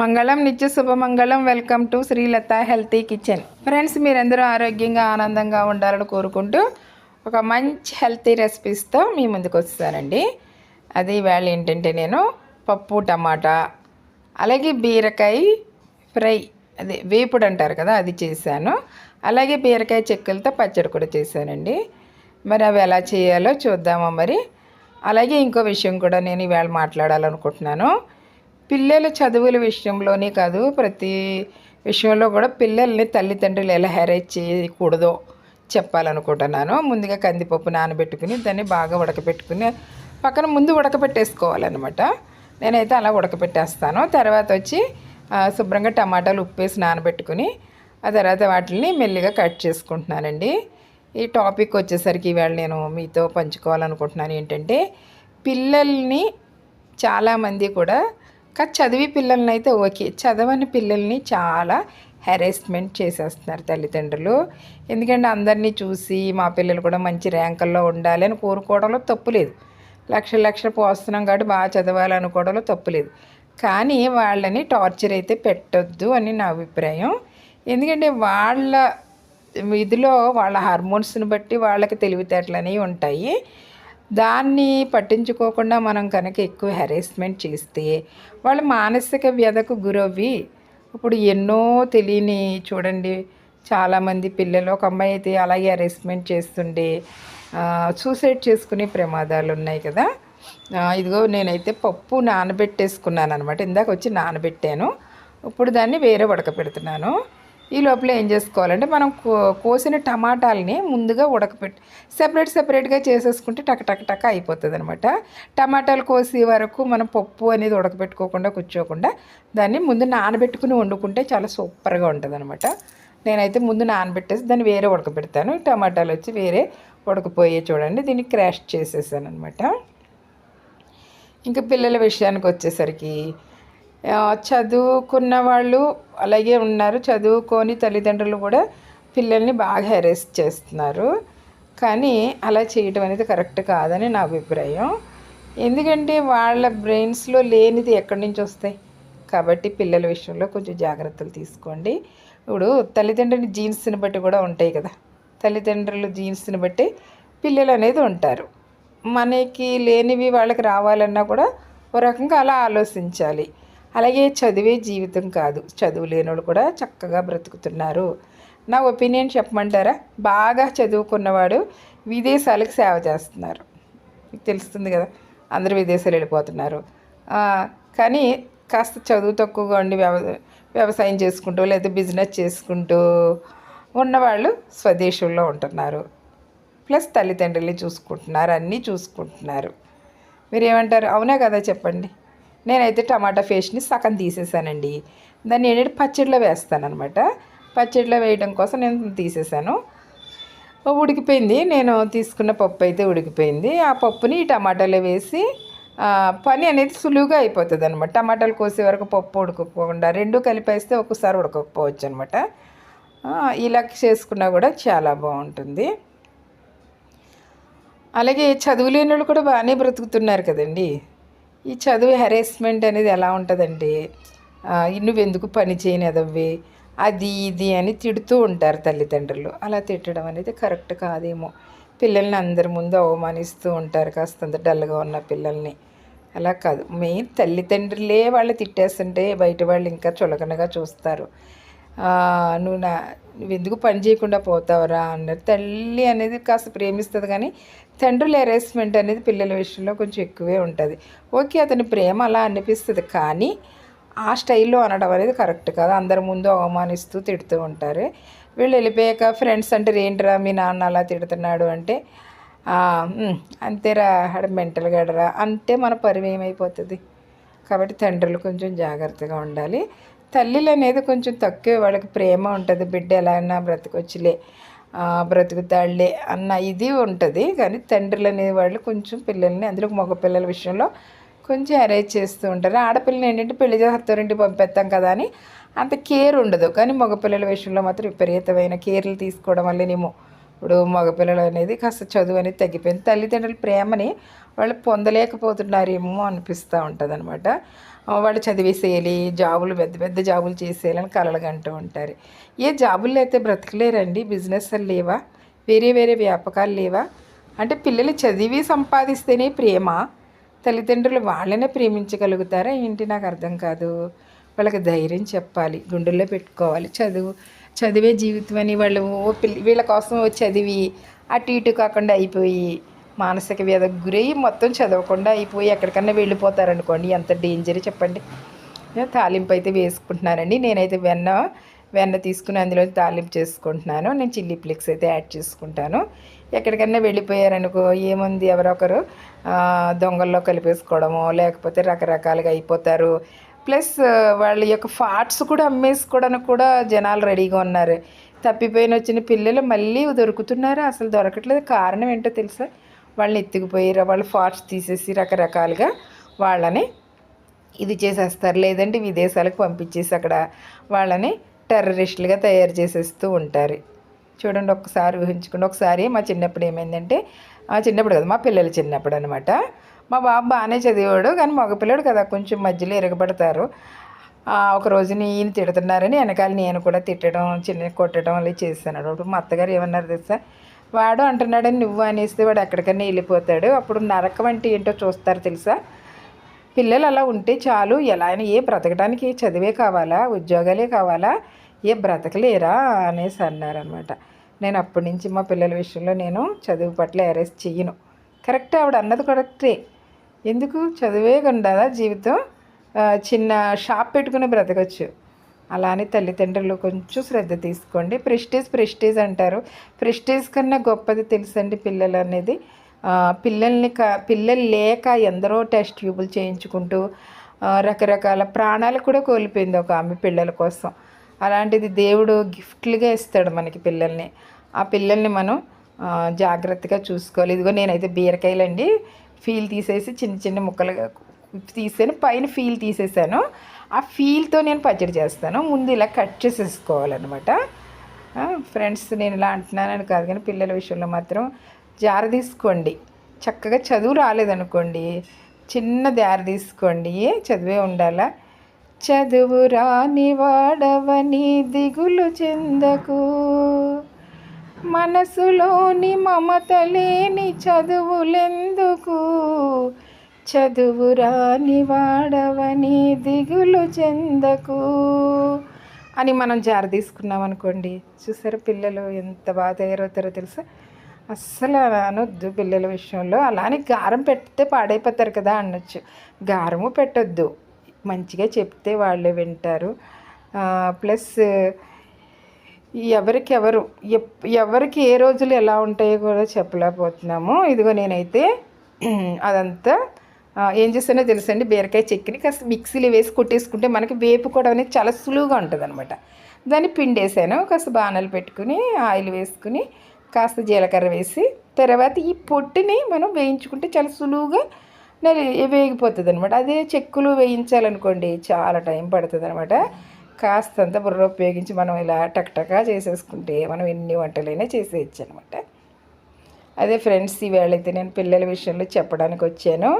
మంగళం నిత్య శుభమంగళం welcome to Srilatha healthy kitchen friends మీరందరూ ఆరోగ్యంగా ఆనందంగా ఉండాలని కోరుకుంటూ ఒక మంచి హెల్తీ రెసిపీస్తో మీ ముందుకు వస్తానండి. అది ఇవాళ ఏంటంటే నేను పప్పు టమాటా అలాగే బీరకాయ ఫ్రై అదే వేపుడు అంటారు కదా అది చేశాను. అలాగే బీరకాయ చెక్కలతో పచ్చడి కూడా చేశానండి. మరి అవి ఎలా చేయాలో చూద్దామా మరి. అలాగే ఇంకో విషయం కూడా నేను ఇవాళ మాట్లాడాలనుకుంటున్నాను. పిల్లల చదువుల విషయంలోనే కాదు ప్రతి విషయంలో కూడా పిల్లల్ని తల్లిదండ్రులు ఎలా హెరేజ్ చేయకూడదో చెప్పాలనుకుంటున్నాను. ముందుగా కందిపప్పు నానబెట్టుకుని దాన్ని బాగా ఉడకబెట్టుకుని పక్కన ముందు ఉడకబెట్టేసుకోవాలన్నమాట. నేనైతే అలా ఉడకబెట్టేస్తాను. తర్వాత వచ్చి శుభ్రంగా టమాటాలు ఉప్పేసి నానబెట్టుకుని ఆ తర్వాత వాటిని మెల్లిగా కట్ చేసుకుంటున్నానండి. ఈ టాపిక్ వచ్చేసరికి ఇవాళ నేను మీతో పంచుకోవాలనుకుంటున్నాను ఏంటంటే పిల్లల్ని చాలామంది కూడా కానీ చదివి పిల్లల్ని అయితే ఓకే. చదవని పిల్లల్ని చాలా హెరాస్మెంట్ చేసేస్తున్నారు తల్లిదండ్రులు. ఎందుకంటే అందరినీ చూసి మా పిల్లలు కూడా మంచి ర్యాంకుల్లో ఉండాలి అని కోరుకోవడంలో తప్పు లేదు. లక్ష లక్షలు పోస్తున్నాం కాబట్టి బాగా చదవాలి అనుకోవడంలో తప్పు లేదు. కానీ వాళ్ళని టార్చర్ అయితే పెట్టొద్దు అని నా అభిప్రాయం. ఎందుకంటే వాళ్ళ ఇదిలో వాళ్ళ హార్మోన్స్ని బట్టి వాళ్ళకి తెలివితేటలు అనేవి ఉంటాయి. దాన్ని పట్టించుకోకుండా మనం కనుక ఎక్కువ హెరాస్మెంట్ చేస్తే వాళ్ళు మానసిక వ్యధకు గురవ్వి ఇప్పుడు ఎన్నో తెలియని చూడండి చాలామంది పిల్లలు ఒక అమ్మాయి అయితే అలాగే హెరాస్మెంట్ చేస్తుండే సూసైడ్ చేసుకునే ప్రమాదాలు ఉన్నాయి కదా. ఇదిగో నేనైతే పప్పు నానబెట్టేసుకున్నాను అనమాట ఇందాక వచ్చి నానబెట్టాను. ఇప్పుడు దాన్ని వేరే ఉడకపెడుతున్నాను. ఈ లోపల ఏం చేసుకోవాలంటే మనం కో- కోసిన టమాటాలని ముందుగా ఉడకపెట్టి సెపరేట్ సెపరేట్గా చేసేసుకుంటే టక టక టక అయిపోతుంది అనమాట టమాటాలు కోసే వరకు మనం పప్పు అనేది ఉడకపెట్టుకోకుండా కూర్చోకుండా దాన్ని ముందు నానబెట్టుకుని వండుకుంటే చాలా సూపర్గా ఉంటుంది అనమాట నేనైతే ముందు నానబెట్టేసి దాన్ని వేరే ఉడకబెడతాను టమాటాలు వచ్చి వేరే ఉడకపోయే చూడండి దీన్ని క్రాష్ చేసేసాను అనమాట ఇంకా పిల్లల విషయానికి వచ్చేసరికి చదువుకున్న వాళ్ళు అలాగే ఉన్నారు. చదువుకొని తల్లిదండ్రులు కూడా పిల్లల్ని బాగా హెరెస్ట్ చేస్తున్నారు. కానీ అలా చేయటం అనేది కరెక్ట్ కాదని నా అభిప్రాయం. ఎందుకంటే వాళ్ళ బ్రెయిన్స్లో లేనిది ఎక్కడి నుంచి వస్తాయి? కాబట్టి పిల్లల విషయంలో కొంచెం జాగ్రత్తలు తీసుకోండి. ఇప్పుడు తల్లిదండ్రుల జీన్స్ని బట్టి కూడా ఉంటాయి కదా? తల్లిదండ్రులు జీన్స్ని బట్టి పిల్లలు అనేది ఉంటారు. మనకి లేనివి వాళ్ళకి రావాలన్నా కూడా ఒక రకంగా అలా ఆలోచించాలి. అలాగే చదివే జీవితం కాదు. చదువు లేనోళ్ళు కూడా చక్కగా బ్రతుకుతున్నారు. నా ఒపీనియన్ చెప్పమంటారా? బాగా చదువుకున్నవాడు విదేశాలకు సేవ చేస్తున్నారు. మీకు తెలుస్తుంది కదా అందరూ విదేశాలు వెళ్ళిపోతున్నారు. కానీ కాస్త చదువు తక్కువగా ఉండి వ్యవ వ్యవసాయం చేసుకుంటూ లేదా బిజినెస్ చేసుకుంటూ ఉన్నవాళ్ళు స్వదేశంలో ఉంటున్నారు. ప్లస్ తల్లిదండ్రుల్ని చూసుకుంటున్నారు అన్నీ చూసుకుంటున్నారు. మీరు ఏమంటారు అవునా కదా చెప్పండి. నేనైతే టమాటా పేస్ట్ని సగం తీసేసానండి. దాన్ని ఏంటంటే పచ్చడిలో వేస్తానమాట పచ్చడిలో వేయడం కోసం నేను తీసేసాను. ఉడికిపోయింది. నేను తీసుకున్న పప్పు అయితే ఉడికిపోయింది. ఆ పప్పుని టమాటాలో వేసి పని అనేది సులువుగా అయిపోతుంది అనమాట టమాటాలు కోసే వరకు పప్పు ఉడకకుండా రెండు కలిపేస్తే ఒక్కసారి ఉడకకపోవచ్చు అనమాట ఇలా చేసుకున్నా కూడా చాలా బాగుంటుంది. అలాగే చదువు లేని వాళ్ళు కూడా బాగానే బ్రతుకుతున్నారు కదండి. ఈ చదువు హెరాస్మెంట్ అనేది ఎలా ఉంటుందంటే నువ్వెందుకు పని చేయని అదవ్వి అది ఇది అని తిడుతూ ఉంటారు తల్లిదండ్రులు. అలా తిట్టడం అనేది కరెక్ట్ కాదేమో. పిల్లల్ని అందరి ముందు అవమానిస్తూ ఉంటారు కాస్తంత డల్గా ఉన్న పిల్లల్ని. అలా కాదు. మెయిన్ తల్లిదండ్రులే వాళ్ళు తిట్టేస్తుంటే బయట వాళ్ళు ఇంకా చులకనగా చూస్తారు. నువ్వు నా నువ్వు ఎందుకు పని చేయకుండా పోతావరా అన్నారు. తల్లి అనేది కాస్త ప్రేమిస్తుంది కానీ తండ్రుల హెరాస్మెంట్ అనేది పిల్లల విషయంలో కొంచెం ఎక్కువే ఉంటుంది. ఓకే అతని ప్రేమ అలా అనిపిస్తుంది కానీ ఆ స్టైల్లో అనడం అనేది కరెక్ట్ కాదు. అందరి ముందు అవమానిస్తూ తిడుతూ ఉంటారు. వీళ్ళు వెళ్ళిపోయాక ఫ్రెండ్స్ అంటారు ఏంటిరా మీ నాన్న అలా తిడుతున్నాడు అంటే అంతేరా ఆడ మెంటల్ గడరా అంటే మన పరివి ఏమైపోతుంది? కాబట్టి తండ్రులు కొంచెం జాగ్రత్తగా ఉండాలి. తల్లిలు అనేది కొంచెం తక్కువ. వాళ్ళకి ప్రేమ ఉంటుంది. బిడ్డ ఎలా అయినా బ్రతకొచ్చులే బ్రతుకుతాళ్ళే అన్న ఇది ఉంటుంది. కానీ తండ్రులు అనే వాళ్ళు కొంచెం పిల్లల్ని అందులో మగ పిల్లల విషయంలో కొంచెం అరేంజ్ చేస్తూ ఉంటారు. ఆడపిల్లని ఏంటంటే పెళ్ళి చేస్తారంటే పంపిస్తాం కదా అని అంత కేర్ ఉండదు. కానీ మగపిల్లల విషయంలో మాత్రం విపరీతమైన కేర్లు తీసుకోవడం వల్లనేమో ఇప్పుడు మగపిల్లలు అనేది కాస్త చదువు అనేది తగ్గిపోయింది. తల్లిదండ్రుల ప్రేమని వాళ్ళు పొందలేకపోతున్నారేమో అనిపిస్తూ ఉంటుంది అనమాట వాళ్ళు చదివేసేయాలి జాబులు పెద్ద పెద్ద జాబులు చేసేయాలని కలలుగంటూ ఉంటారు. ఏ జాబులు అయితే బ్రతకలేరండి బిజినెస్ లేవా? వేరే వేరే వ్యాపకాలు లేవా? అంటే పిల్లలు చదివి సంపాదిస్తేనే ప్రేమ తల్లిదండ్రులు వాళ్ళనే ప్రేమించగలుగుతారా ఏంటి? నాకు అర్థం కాదు. వాళ్ళకి ధైర్యం చెప్పాలి గుండెల్లో పెట్టుకోవాలి. చదువు చదివే జీవితం అని వాళ్ళు ఓ పిల్ల వీళ్ళ కోసం చదివి అటు ఇటు కాకుండా అయిపోయి మానసిక వ్యాధికి గురయ్యి మొత్తం చదవకుండా అయిపోయి ఎక్కడికన్నా వెళ్ళిపోతారనుకోండి ఎంత డేంజర్ చెప్పండి. తాలింపు అయితే వేసుకుంటున్నానండి. నేనైతే వెన్న వెన్న తీసుకుని అందులో తాలింపు చేసుకుంటున్నాను. నేను చిల్లీ ఫ్లేక్స్ అయితే యాడ్ చేసుకుంటాను. ఎక్కడికన్నా వెళ్ళిపోయారనుకో ఏముంది? ఎవరొకరు దొంగల్లో కలిపేసుకోవడమో లేకపోతే రకరకాలుగా అయిపోతారు. ప్లస్ వాళ్ళ యొక్క ఫార్ట్స్ కూడా అమ్మేసుకోవడానికి కూడా జనాలు రెడీగా ఉన్నారు. తప్పిపోయిన వచ్చిన పిల్లలు మళ్ళీ దొరుకుతున్నారు? అసలు దొరకట్లేదు. కారణం ఏంటో తెలుసా? వాళ్ళని ఎత్తుకుపోయారు వాళ్ళు ఫార్ట్స్ తీసేసి రకరకాలుగా వాళ్ళని ఇది చేసేస్తారు. లేదంటే విదేశాలకు పంపించేసి అక్కడ వాళ్ళని టెర్రరిస్టులుగా తయారు చేసేస్తూ ఉంటారు. చూడండి ఒకసారి ఊహించుకోండి. ఒకసారి మా చిన్నప్పుడు ఏమైందంటే ఆ చిన్నప్పుడు కదా మా పిల్లలు చిన్నప్పుడు అనమాట మా బాబు బాగానే చదివాడు కానీ మగపిల్లడు కదా కొంచెం మధ్యలో ఎరగబడతారు. ఒక రోజుని ఈయన తిడుతున్నారని వెనకాల నేను కూడా తిట్టడం చిన్న కొట్టడం అలా చేశాను అప్పుడు మా అత్తగారు ఏమన్నారు తెలుసా? వాడు అంటున్నాడని నువ్వు అనేస్తే వాడు ఎక్కడికైనా వెళ్ళిపోతాడు. అప్పుడు నరకం అంటే ఏంటో చూస్తారు తెలుసా? పిల్లలు అలా ఉంటే చాలు. ఎలా అయినా ఏ బ్రతకడానికి చదివే కావాలా? ఉద్యోగాలే కావాలా? ఏ బ్రతకలేరా? అనేసి అన్నారనమాట నేను అప్పటి నుంచి మా పిల్లల విషయంలో నేను చదువు పట్ల అరెస్ట్ చెయ్యను. కరెక్ట్ ఆవిడ అన్నది కరెక్టే ఎందుకు? చదివే ఉండదా జీవితం? చిన్న షాప్ పెట్టుకుని బ్రతకచ్చు. అలానే తల్లిదండ్రులు కొంచెం శ్రద్ధ తీసుకోండి. ప్రెస్టేజ్ ప్రెస్టేజ్ అంటారు. ప్రెస్టేజ్ కన్నా గొప్పది తెలుసండి పిల్లలు అనేది. పిల్లల్ని క పిల్లలు లేక ఎందరో టెస్ట్ ట్యూబులు చేయించుకుంటూ రకరకాల ప్రాణాలు కూడా కోల్పోయింది ఒక ఆమె పిల్లల కోసం. అలాంటిది దేవుడు గిఫ్ట్లుగా ఇస్తాడు మనకి పిల్లల్ని. ఆ పిల్లల్ని మనం జాగ్రత్తగా చూసుకోవాలి. ఇదిగో నేనైతే బీరకాయలండి. ఫీల్ తీసేసి చిన్న చిన్న ముక్కలుగా తీసాను. పైన ఫీల్ తీసేసాను. ఆ ఫీల్తో నేను పచ్చడి చేస్తాను. ముందు ఇలా కట్ చేసేసుకోవాలన్నమాట. ఫ్రెండ్స్ నేను ఇలా అంటున్నానని కాదు కానీ పిల్లల విషయంలో మాత్రం జార తీసుకోండి. చక్కగా చదువు రాలేదనుకోండి. చిన్న దారి తీసుకోండి. చదివే ఉండాలా. చదువు రాని వాడవని దిగులు చెందకు. మనసులోని మమత లేని చదువులెందుకు? చదువు రాని వాడవని దిగులు చెందకు అని మనం జార తీసుకున్నాం అనుకోండి. చూసారా పిల్లలు ఎంత బాగా తయారవుతారో తెలుసా? అస్సలు అనొద్దు పిల్లల విషయంలో. అలానే గారం పెడితే పాడైపోతారు కదా అనొచ్చు. గారము పెట్టొద్దు. మంచిగా చెప్తే వాళ్ళే వింటారు. ప్లస్ ఎవరికి ఎవరు ఎప్- ఎవరికి ఏ రోజులు ఎలా ఉంటాయో కూడా చెప్పలేకపోతున్నాము. ఇదిగో నేనైతే అదంతా ఏం చేస్తానో తెలుసండి? బీరకాయ చెక్కిని కాస్త మిక్సీలో వేసి కొట్టేసుకుంటే మనకి వేపుకోవడం అనేది చాలా సులువుగా ఉంటుంది అనమాట దాన్ని పిండేసాను కాస్త బాణాలు పెట్టుకుని ఆయిల్ వేసుకుని కాస్త జీలకర్ర వేసి తర్వాత ఈ పొట్టుని మనం వేయించుకుంటే చాలా సులువుగా నెల వేగిపోతుంది అనమాట అదే చెక్కులు వేయించాలనుకోండి చాలా టైం పడుతుంది అనమాట కాస్తంత బుర్ర ఉపయోగించి మనం ఇలా టక్టకా చేసేసుకుంటే మనం ఎన్ని వంటలైనా చేసేయచ్చు అనమాట అదే ఫ్రెండ్స్ ఈవేళ అయితే నేను పిల్లల విషయంలో చెప్పడానికి వచ్చాను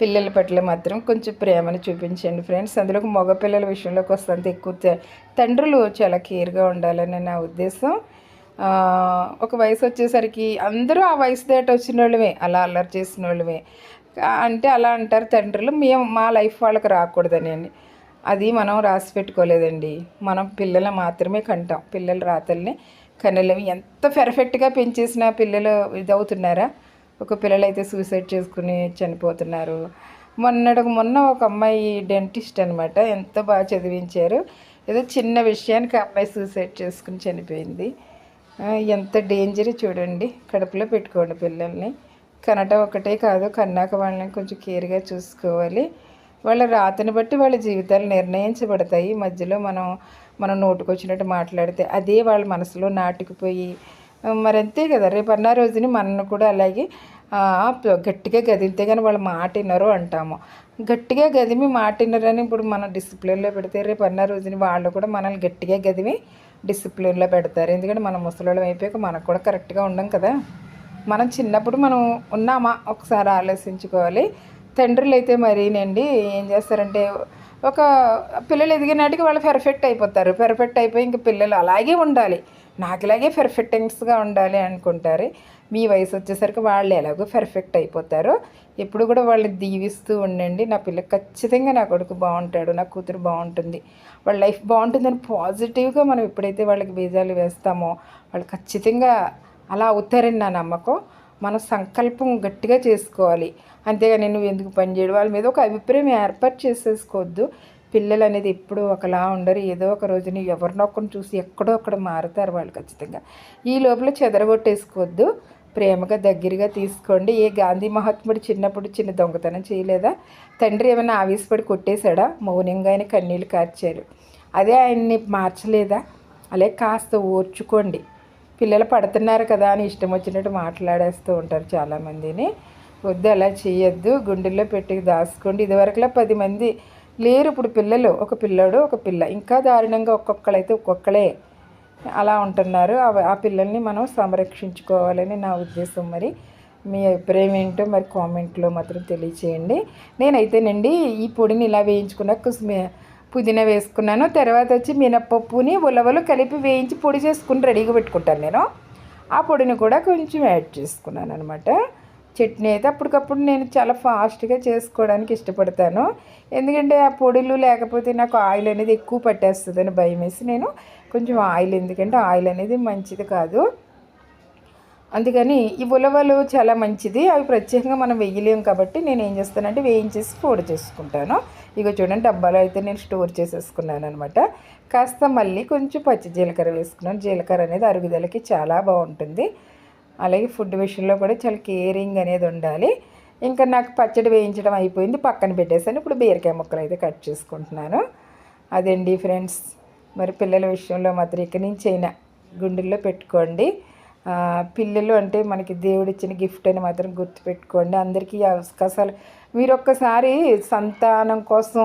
పిల్లల పట్ల మాత్రం కొంచెం ప్రేమను చూపించండి ఫ్రెండ్స్. అందులో మగ పిల్లల విషయంలోకి వస్తే ఎక్కువ తండ్రులు చాలా కేర్గా ఉండాలని నా ఉద్దేశం. ఒక వయసు వచ్చేసరికి అందరూ ఆ వయసు దాటి వచ్చిన వాళ్ళమే అలా అల్లరి చేసిన వాళ్ళమే. అంటే అలా అంటారు తండ్రులు మేము మా లైఫ్ వాళ్ళకి రాకూడదని అండి అది మనం రాసి పెట్టుకోలేదండి. మనం పిల్లలు మాత్రమే కంటాం. పిల్లల రాతల్ని కనలేము ఎంత పెర్ఫెక్ట్గా పెంచేసిన పిల్లలు ఇది అవుతున్నారా ఒక పిల్లలు అయితే సూసైడ్ చేసుకుని చనిపోతున్నారు. మొన్నటికి మొన్న ఒక అమ్మాయి డెంటిస్ట్ అనమాట ఎంత బాగా చదివించారు. ఏదో చిన్న విషయానికి అమ్మాయి సూసైడ్ చేసుకుని చనిపోయింది. ఎంత డేంజర్ చూడండి. కడుపులో పెట్టుకోండి పిల్లల్ని. కనటం ఒకటే కాదు కన్నాక వాళ్ళని కొంచెం కేర్గా చూసుకోవాలి. వాళ్ళ రాతని బట్టి వాళ్ళ జీవితాలు నిర్ణయించబడతాయి. మధ్యలో మనం మనం నోటుకొచ్చినట్టు మాట్లాడితే అదే వాళ్ళ మనసులో నాటుకుపోయి మరి అంతే కదా రేపు అన్న రోజుని మనను కూడా అలాగే గట్టిగా గదిలితే కానీ వాళ్ళు మాటినరు అంటాము. గట్టిగా గదిమి మాటినరని ఇప్పుడు మనం డిసిప్లిన్లో పెడితే రేపు అన్న రోజుని వాళ్ళు కూడా మనల్ని గట్టిగా గదిమి డిసిప్లిన్లో పెడతారు. ఎందుకంటే మనం ముసలోళ్ళం అయిపోయాక మనకు కూడా కరెక్ట్గా ఉండం కదా. మనం చిన్నప్పుడు మనం ఉన్నామా? ఒకసారి ఆలోచించుకోవాలి. తండ్రులు అయితే మరీనండి ఏం చేస్తారంటే ఒక పిల్లలు ఎదిగినాటికి వాళ్ళు పెర్ఫెక్ట్ అయిపోతారు. పెర్ఫెక్ట్ అయిపోయి ఇంక పిల్లలు అలాగే ఉండాలి. నాకు ఇలాగే పెర్ఫెక్టెన్స్గా ఉండాలి అనుకుంటారు. మీ వయసు వచ్చేసరికి వాళ్ళు ఎలాగో పెర్ఫెక్ట్ అయిపోతారు. ఎప్పుడు కూడా వాళ్ళు దీవిస్తూ ఉండండి. నా పిల్ల ఖచ్చితంగా నా కొడుకు బాగుంటాడు నా కూతురు బాగుంటుంది. వాళ్ళ లైఫ్ బాగుంటుందని పాజిటివ్గా మనం ఎప్పుడైతే వాళ్ళకి బీజాలు వేస్తామో వాళ్ళు ఖచ్చితంగా అలా అవుతారని నా నమ్మకం. మన సంకల్పం గట్టిగా చేసుకోవాలి. అంతేగాని నువ్వు ఎందుకు పని చేయడం? వాళ్ళ మీద ఒక అభిప్రాయం ఏర్పాటు చేసేసుకోవద్దు. పిల్లలు అనేది ఎప్పుడూ ఒకలా ఉండరు. ఏదో ఒక రోజుని ఎవరినో ఒకరిని చూసి ఎక్కడో అక్కడ మారుతారు వాళ్ళు ఖచ్చితంగా. ఈ లోపల చెదరగొట్టేసుకోవద్దు. ప్రేమగా దగ్గరగా తీసుకోండి. ఏ గాంధీ మహాత్ముడు చిన్నప్పుడు చిన్న దొంగతనం చేయలేదా? తండ్రి ఏమైనా ఆవేశపడి కొట్టేశాడా? మౌనంగా ఆయన కన్నీళ్ళు కార్చారు. అదే ఆయన్ని మార్చలేదా? అలాగే కాస్త ఓర్చుకోండి. పిల్లలు పడుతున్నారు కదా అని ఇష్టం వచ్చినట్టు మాట్లాడేస్తూ ఉంటారు చాలామందిని. వద్దు అలా చేయొద్దు. గుండెల్లో పెట్టి దాచుకోండి. ఇదివరకులా పది మంది లేరు ఇప్పుడు పిల్లలు. ఒక పిల్లోడు ఒక పిల్ల. ఇంకా దారుణంగా ఒక్కొక్కళ్ళైతే ఒక్కొక్కలే అలా ఉంటున్నారు. ఆ పిల్లల్ని మనం సంరక్షించుకోవాలని నా ఉద్దేశం మరి. మీ అభిప్రాయం ఏంటో మరి కామెంట్లో మాత్రం తెలియచేయండి. నేనైతేనండి ఈ పొడిని ఇలా వేయించుకున్నాక పుదీనా వేసుకున్నాను. తర్వాత వచ్చి మినప్పప్పుని ఉలవలు కలిపి వేయించి పొడి చేసుకుని రెడీగా పెట్టుకుంటాను నేను. ఆ పొడిని కూడా కొంచెం యాడ్ చేసుకున్నాను అనమాట చట్నీ అయితే అప్పటికప్పుడు నేను చాలా ఫాస్ట్గా చేసుకోవడానికి ఇష్టపడతాను. ఎందుకంటే ఆ పొడిలు లేకపోతే నాకు ఆయిల్ అనేది ఎక్కువ పట్టేస్తుందని భయం వేసి నేను కొంచెం ఆయిల్ ఎందుకంటే ఆయిల్ అనేది మంచిది కాదు. అందుకని ఈ ఉలవలు చాలా మంచిది. అవి ప్రత్యేకంగా మనం వేయలేము కాబట్టి నేను ఏం చేస్తానంటే వేయించేసి పొడి చేసుకుంటాను. ఇక చూడండి డబ్బాలో అయితే నేను స్టోర్ చేసేసుకున్నాను అనమాట కాస్త మళ్ళీ కొంచెం పచ్చి జీలకర్ర వేసుకున్నాను. జీలకర్ర అనేది అరుగుదలకి చాలా బాగుంటుంది. అలాగే ఫుడ్ విషయంలో కూడా చాలా కేరింగ్ అనేది ఉండాలి. ఇంకా నాకు పచ్చడి వేయించడం అయిపోయింది పక్కన పెట్టేసాను ఇప్పుడు బీరకాయ ముక్కలు అయితే కట్ చేసుకుంటున్నాను. అదండి ఫ్రెండ్స్ మరి పిల్లల విషయంలో మాత్రం ఇక్కడి నుంచి అయినా గుండెల్లో పెట్టుకోండి. పిల్లలు అంటే మనకి దేవుడిచ్చిన గిఫ్ట్ అని మాత్రం గుర్తుపెట్టుకోండి. అందరికీ అవకాశాలు మీరు ఒక్కసారి సంతానం కోసం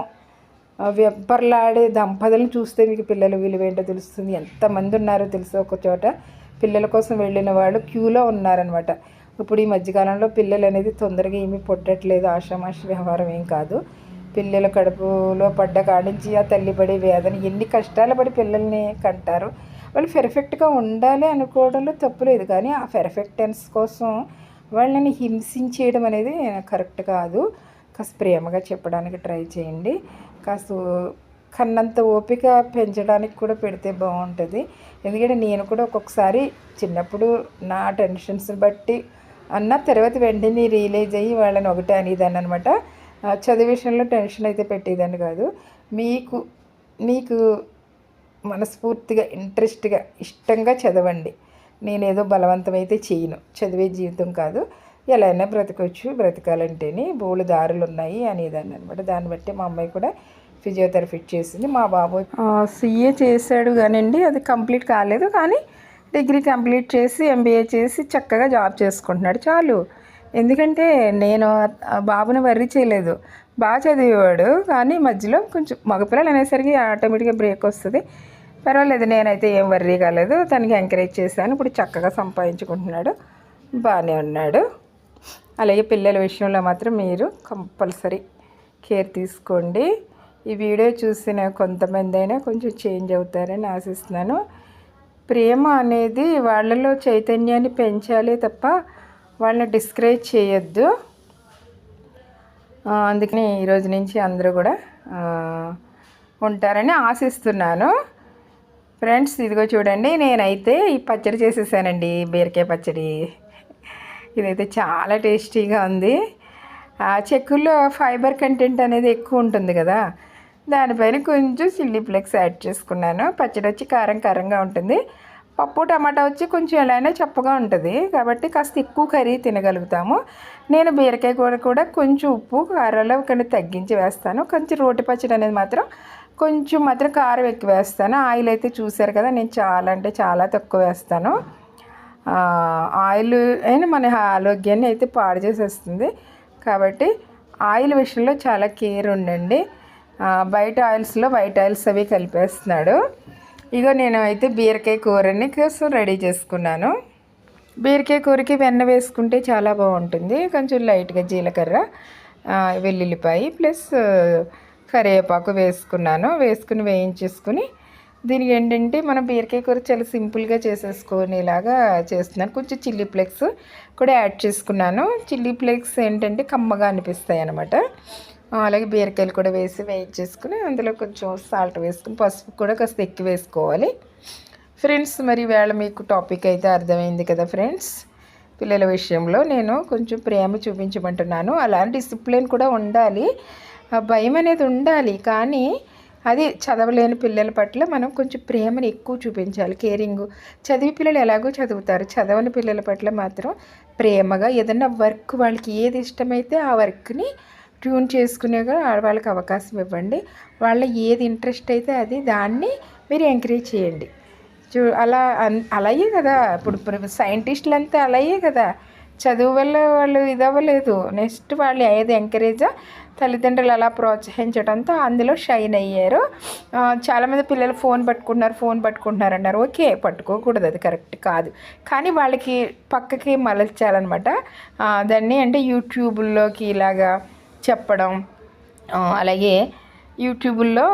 వెంపర్లాడే దంపతులను చూస్తే మీకు పిల్లలు విలువేంటో తెలుస్తుంది. ఎంతమంది ఉన్నారో తెలుసు ఒక చోట? పిల్లల కోసం వెళ్ళిన వాళ్ళు క్యూలో ఉన్నారనమాట ఇప్పుడు ఈ మధ్యకాలంలో పిల్లలు అనేది తొందరగా ఏమీ పుట్టట్లేదు. ఆషామాష వ్యవహారం ఏం కాదు. పిల్లల కడుపులో పడ్డ కాడించి ఆ తల్లి పడే వేదన ఎన్ని కష్టాలు పడి పిల్లల్ని కంటారు. వాళ్ళు పెర్ఫెక్ట్గా ఉండాలి అనుకోవడంలో తప్పులేదు కానీ ఆ పెర్ఫెక్టెన్స్ కోసం వాళ్ళని హింసించేయడం అనేది కరెక్ట్ కాదు. కాస్త ప్రేమగా చెప్పడానికి ట్రై చేయండి. కాస్త కన్నంత ఓపిక పెంచడానికి కూడా పెడితే బాగుంటుంది. ఎందుకంటే నేను కూడా ఒక్కొక్కసారి చిన్నప్పుడు నా టెన్షన్స్ బట్టి అన్న తర్వాత వెంటనే రియలైజ్ అయ్యి వాళ్ళని ఒకటే అనేదాన్ని అనమాట చదువు విషయంలో టెన్షన్ అయితే పెట్టేదాన్ని కాదు. మీకు మీకు మనస్ఫూర్తిగా ఇంట్రెస్ట్గా ఇష్టంగా చదవండి. నేనేదో బలవంతమైతే చేయను. చదివే జీవితం కాదు. ఎలా అయినా బ్రతకవచ్చు బ్రతకాలంటేనే బోలు దారులు ఉన్నాయి అనేదాన్ని అనమాట దాన్ని బట్టి మా అమ్మాయి కూడా ఫిజియోథెరపీ చేసింది మా బాబు సీఏ చేశాడు కానివ్వండి అది కంప్లీట్ కాలేదు కానీ డిగ్రీ కంప్లీట్ చేసి ఎంబీఏ చేసి చక్కగా జాబ్ చేసుకుంటున్నాడు. చాలు. ఎందుకంటే నేను బాబుని వర్రీ చేయలేదు. బాగా చదివేవాడు కానీ మధ్యలో కొంచెం మగపిల్లలు అనేసరికి ఆటోమేటిక్గా బ్రేక్ వస్తుంది. పర్వాలేదు నేనైతే ఏం వర్రీ కాలేదు. తనకి ఎంకరేజ్ చేశాను. ఇప్పుడు చక్కగా సంపాదించుకుంటున్నాడు. బాగానే ఉన్నాడు. అలాగే పిల్లల విషయంలో మాత్రం మీరు కంపల్సరీ కేర్ తీసుకోండి. ఈ వీడియో చూసిన కొంతమంది అయినా కొంచెం చేంజ్ అవుతారని ఆశిస్తున్నాను. ప్రేమ అనేది వాళ్ళలో చైతన్యాన్ని పెంచాలి తప్ప వాళ్ళని డిస్కరేజ్ చేయొద్దు. అందుకని ఈరోజు నుంచి అందరూ కూడా ఉంటారని ఆశిస్తున్నాను. ఫ్రెండ్స్ ఇదిగో చూడండి నేనైతే ఈ పచ్చడి చేసేసానండి బీరకాయ పచ్చడి. ఇదైతే చాలా టేస్టీగా ఉంది. ఆ చెక్కుల్లో ఫైబర్ కంటెంట్ అనేది ఎక్కువ ఉంటుంది కదా దానిపైన కొంచెం చిల్లీ ఫ్లేక్స్ యాడ్ చేసుకున్నాను. పచ్చడి వచ్చి కారం కారంగా ఉంటుంది. పప్పు టమాటా వచ్చి కొంచెం ఎలా అయినా చప్పగా ఉంటుంది. కాబట్టి కాస్త ఎక్కువ కర్రీ తినగలుగుతాము. నేను బీరకాయ కూర కూడా కొంచెం ఉప్పు కారాలు కొన్ని తగ్గించి వేస్తాను. కొంచెం రోటి పచ్చడి అనేది మాత్రం కొంచెం మాత్రం కారం ఎక్కువ వేస్తాను. ఆయిల్ అయితే చూసారు కదా నేను చాలా అంటే చాలా తక్కువ వేస్తాను. ఆయిల్ అయినా మన ఆరోగ్యాన్ని అయితే పాడు చేసేస్తుంది. కాబట్టి ఆయిల్ విషయంలో చాలా కేర్ ఉండండి. బయట ఆయిల్స్లో వైట్ ఆయిల్స్ అవి కలిపేస్తున్నాడు. ఇగో నేను అయితే బీరకాయ కూరని కోసం రెడీ చేసుకున్నాను. బీరకాయ కూరకి వెన్న వేసుకుంటే చాలా బాగుంటుంది. కొంచెం లైట్గా జీలకర్ర వెల్లుల్లిపాయ ప్లస్ కరివేపాకు వేసుకున్నాను. వేసుకుని వేయించేసుకుని దీనికి ఏంటంటే మనం బీరకాయ కూర చాలా సింపుల్గా చేసేసుకునేలాగా చేస్తున్నాను. కొంచెం చిల్లీ ఫ్లేక్స్ కూడా యాడ్ చేసుకున్నాను. చిల్లీ ఫ్లేక్స్ ఏంటంటే కమ్మగా అనిపిస్తాయి అనమాట అలాగే బీరకాయలు కూడా వేసి వేయించేసుకుని అందులో కొంచెం సాల్ట్ వేసుకుని పసుపు కూడా కాస్త ఎక్కి వేసుకోవాలి. ఫ్రెండ్స్ మరి వేళ మీకు టాపిక్ అయితే అర్థమైంది కదా ఫ్రెండ్స్? పిల్లల విషయంలో నేను కొంచెం ప్రేమ చూపించమంటున్నాను. అలాంటి డిసిప్లిన్ కూడా ఉండాలి. ఆ భయం అనేది ఉండాలి. కానీ అది చదవలేని పిల్లల పట్ల మనం కొంచెం ప్రేమను ఎక్కువ చూపించాలి. కేరింగ్. చదివి పిల్లలు ఎలాగో చదువుతారు. చదవని పిల్లల పట్ల మాత్రం ప్రేమగా ఏదన్నా వర్క్ వాళ్ళకి ఏది ఇష్టమైతే ఆ వర్క్ని ట్యూన్ చేసుకునేగా వాళ్ళకి అవకాశం ఇవ్వండి. వాళ్ళ ఏది ఇంట్రెస్ట్ అయితే అది దాన్ని మీరు ఎంకరేజ్ చేయండి. చూ అలా అన్- అలాగే కదా. ఇప్పుడు ఇప్పుడు సైంటిస్టులు అంతా అలాగే కదా. చదువు వల్ల వాళ్ళు ఇదవ్వలేదు. నెక్స్ట్ వాళ్ళు ఏది ఎంకరేజ్? తల్లిదండ్రులు అలా ప్రోత్సహించడంతో అందులో షైన్ అయ్యారు. చాలామంది పిల్లలు ఫోన్ పట్టుకుంటున్నారు ఫోన్ పట్టుకుంటున్నారు అన్నారు ఓకే పట్టుకోకూడదు. అది కరెక్ట్ కాదు. కానీ వాళ్ళకి పక్కకి మలచాలన్నమాట. దాన్ని అంటే యూట్యూబ్లోకి ఇలాగా చెప్పడం అలాగే యూట్యూబ్లో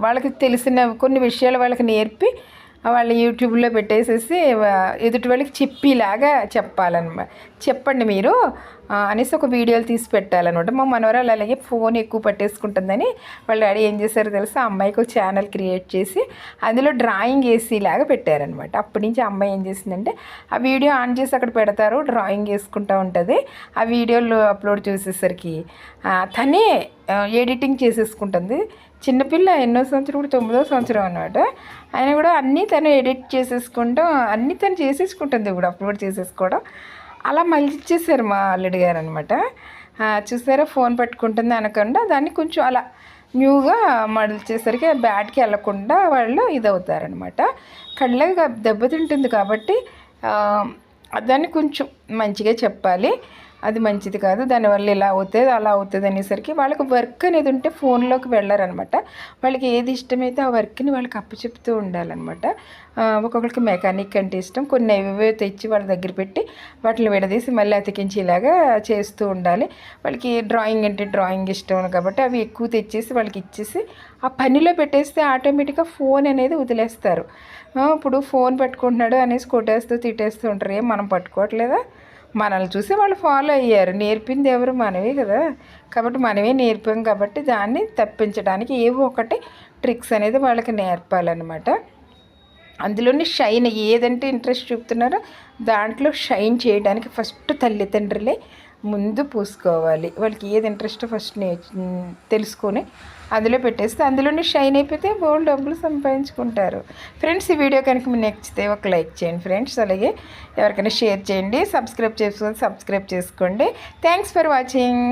వాళ్ళకి తెలిసిన కొన్ని విషయాలు వాళ్ళకి నేర్పి వాళ్ళు యూట్యూబ్లో పెట్టేసేసి ఎదుటి వాళ్ళకి చెప్పేలాగా చెప్పాలన్నమాట. చెప్పండి మీరు అనేసి ఒక వీడియోలు తీసి పెట్టాలన్నమాట. మా మనవరాలు అలాగే ఫోన్ ఎక్కువ పట్టేసుకుంటుందని వాళ్ళ డాడీ ఏం చేశారో తెలుసా? ఆ అమ్మాయికి ఒక ఛానల్ క్రియేట్ చేసి అందులో డ్రాయింగ్ వేసేలాగా పెట్టారనమాట అప్పటి నుంచి అమ్మాయి ఏం చేసిందంటే ఆ వీడియో ఆన్ చేసి అక్కడ పెడతారు డ్రాయింగ్ వేసుకుంటూ ఉంటుంది. ఆ వీడియోలు అప్లోడ్ చేసేసరికి తనే ఎడిటింగ్ చేసేసుకుంటుంది. చిన్నపిల్ల ఎన్నో సంవత్సరం కూడా తొమ్మిదో సంవత్సరం అనమాట ఆయన కూడా అన్నీ తను ఎడిట్ చేసేసుకుంటాం అన్నీ తను చేసేసుకుంటుంది ఇప్పుడు అప్లోడ్ చేసేసుకోవడం. అలా మళ్ళీ ఇచ్చేసారు మా అల్లుడి గారు అనమాట చూసారా ఫోన్ పట్టుకుంటుంది అనకుండా దాన్ని కొంచెం అలా న్యూగా మడిచేసరికి బ్యాట్కి వెళ్ళకుండా వాళ్ళు ఇదవుతారనమాట కళ్ళగా దెబ్బతింటుంది కాబట్టి దాన్ని కొంచెం మంచిగా చెప్పాలి. అది మంచిది కాదు. దానివల్ల ఇలా అవుతుంది అలా అవుతుంది అనేసరికి వాళ్ళకి వర్క్ అనేది ఉంటే ఫోన్లోకి వెళ్ళారనమాట. వాళ్ళకి ఏది ఇష్టమైతే ఆ వర్క్ని వాళ్ళకి అప్పచెప్తూ ఉండాలన్నమాట ఒక్కొక్కరికి మెకానిక్ అంటే ఇష్టం. కొన్ని ఏవేవో తెచ్చి వాళ్ళ దగ్గర పెట్టి వాటిని విడదీసి మళ్ళీ అతికించి ఇలాగా చేస్తూ ఉండాలి. వాళ్ళకి డ్రాయింగ్ అంటే డ్రాయింగ్ ఇష్టం కాబట్టి అవి ఎక్కువ తెచ్చేసి వాళ్ళకి ఇచ్చేసి ఆ పనిలో పెట్టేస్తే ఆటోమేటిక్గా ఫోన్ అనేది వదిలేస్తారు. ఇప్పుడు ఫోన్ పట్టుకుంటున్నాడు అనేసి కొట్టేస్తూ తిట్టేస్తూ ఉంటారు. ఏం మనం పట్టుకోవట్లేదా? మనల్ని చూసి వాళ్ళు ఫాలో అయ్యారు. నేర్పింది ఎవరు? మనమే కదా. కాబట్టి మనమే నేర్పాం కాబట్టి దాన్ని తప్పించడానికి ఏవో ఒకటి ట్రిక్స్ అనేది వాళ్ళకి నేర్పాలన్నమాట. అందులోని షైన్ ఏదంటే ఇంట్రెస్ట్ చూపుతున్నారో దాంట్లో షైన్ చేయడానికి ఫస్ట్ తల్లిదండ్రులే ముందు పూసుకోవాలి. వాళ్ళకి ఏది ఇంట్రెస్ట్ ఫస్ట్ నే తెలుసుకొని అందులో పెట్టేస్తే అందులోనే షైన్ అయిపోతే బోల్డ్ డబ్బులు సంపాదించుకుంటారు. ఫ్రెండ్స్ ఈ వీడియో కనుక మీకు నచ్చితే ఒక లైక్ చేయండి ఫ్రెండ్స్ అలాగే ఎవరికైనా షేర్ చేయండి సబ్స్క్రైబ్ చేసుకొని సబ్స్క్రైబ్ చేసుకోండి. Thanks for watching